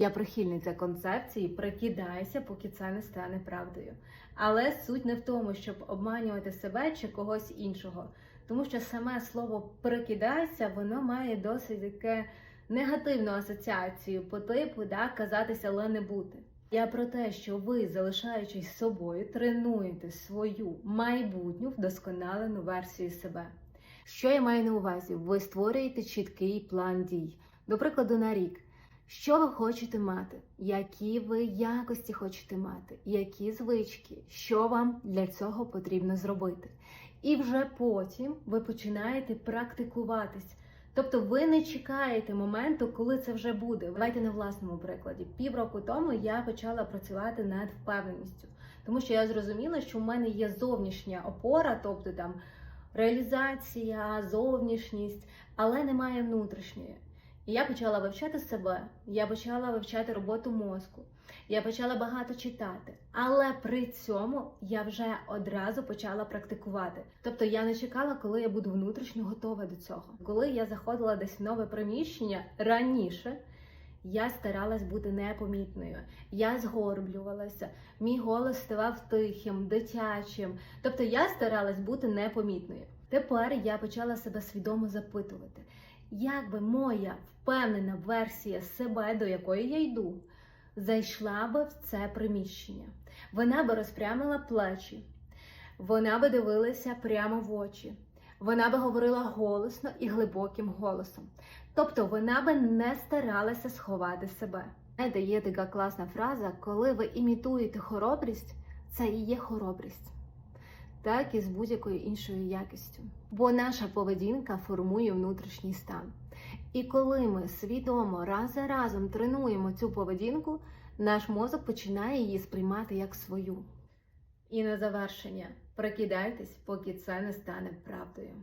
Я прихильниця концепції прикидайся, поки це не стане правдою. Але суть не в тому, щоб обманювати себе чи когось іншого, тому що саме слово прикидайся, воно має досить таке негативну асоціацію по типу да, казатися, але не бути. Я про те, що ви, залишаючись собою, тренуєте свою майбутню вдосконалену версію себе. Що я маю на увазі? Ви створюєте чіткий план дій, до прикладу, на рік. Що ви хочете мати? Які ви якості хочете мати? Які звички? Що вам для цього потрібно зробити? І вже потім ви починаєте практикуватись. Тобто ви не чекаєте моменту, коли це вже буде. Давайте на власному прикладі. Півроку тому я почала працювати над впевненістю, тому що я зрозуміла, що в мене є зовнішня опора, тобто там реалізація, зовнішність, але немає внутрішньої. І я почала вивчати себе, я почала вивчати роботу мозку, я почала багато читати, але при цьому я вже одразу почала практикувати. Тобто я не чекала, коли я буду внутрішньо готова до цього. Коли я заходила десь в нове приміщення раніше. Я старалась бути непомітною, я згорблювалася, мій голос ставав тихим, дитячим. Тобто я старалась бути непомітною. Тепер я почала себе свідомо запитувати, як би моя впевнена версія себе, до якої я йду, зайшла би в це приміщення. Вона би розпрямила плечі, вона би дивилася прямо в очі, вона би говорила голосно і глибоким голосом. Тобто вона би не старалася сховати себе. Знаєте, є така класна фраза, коли ви імітуєте хоробрість, це і є хоробрість, так і з будь-якою іншою якістю. Бо наша поведінка формує внутрішній стан. І коли ми свідомо раз за разом тренуємо цю поведінку, наш мозок починає її сприймати як свою. І на завершення прикидайтесь, поки це не стане правдою.